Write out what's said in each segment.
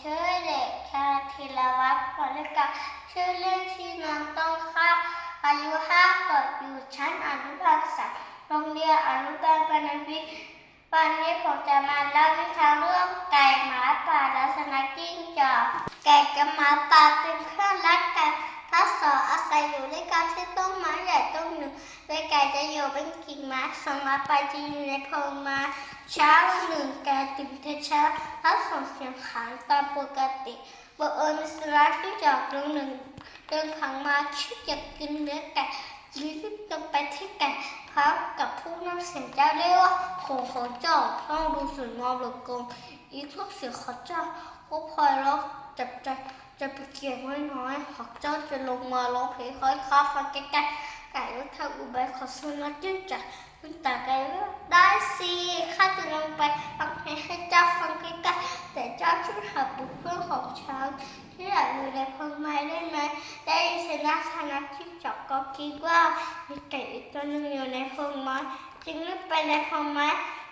ชื่อเด็กชายธีรวัฒน์ผลิกาชื่อเล่นชื่อน้องต้องข้าอายุห้าขวบอยู่ชั้นอนุบาลสามโรงเรียนอนุบาลปนวิทย์วันนี้ผมจะมาเล่านิทานเรื่องไก่หมาป่าและสนัขจิ้งจอกไก่กับหมาป่าเป็นเพื่อนรักกันทั้งสองอาศัยอยู่ด้วยกันที่ต้นไม้ใหญ่ต้น หนึ่งโดยไก่จะอยู่เป็นกิ่งไม้ส่วนหมาไปจะอยู่ในพงม้เช้าหนึ่งแกตื่นแต่เช้าแล้วส่งเสียงขานตามปกติบังเอิญมีสุนัขที่จอกดวงหนึ่งเดินผ่านมาคิดอยากกินเนื้อไก่จึงรีบตรงไปที่ไก่พร้อมกับผู้นำเสียงเจ้าเรียกว่าโขงของเจ้าต้องดูสวยงามเหลือกินอีกพวกเสียงขอเจ้าก็พลอยร้องจับใจจะไปเกี่ยงไว้น้อยหากเจ้าจะลงมาร้องเพลงค่อยค้าฟังใกล้ๆ ไก่ก็ทำอุบายขอสุนัขจิ้งจอกคุณตาไก่ว่าได้สิข้าจะลงไปฟังเพลงให้เจ้าฟังใกล้ๆแต่เจ้าช่วยหาบุกเพื่อนของช้างที่อยากอยู่ในพงไม้ได้ไหมได้ยินเสียงนักชนักที่จอกก็คิดว่ามีไก่อีกตัวหนึ่งอยู่ในพงไม้จึงรีบไปในพงไม้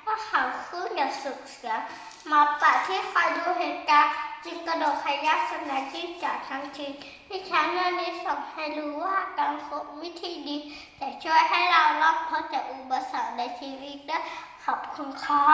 ว่าเขาขึ้นอย่าสึกเสียมาป่าที่คอยดูเหตุการณ์ จิงกระโดดขยับสนักที่จอกทันทีที่ช้างเรื่องนี้ส่งให้รู้ว่าการคบวิธีดี แต่ช่วยให้เรารอดพ้นจากอุปสรรคในชีวิตได้ขอบคุณครับ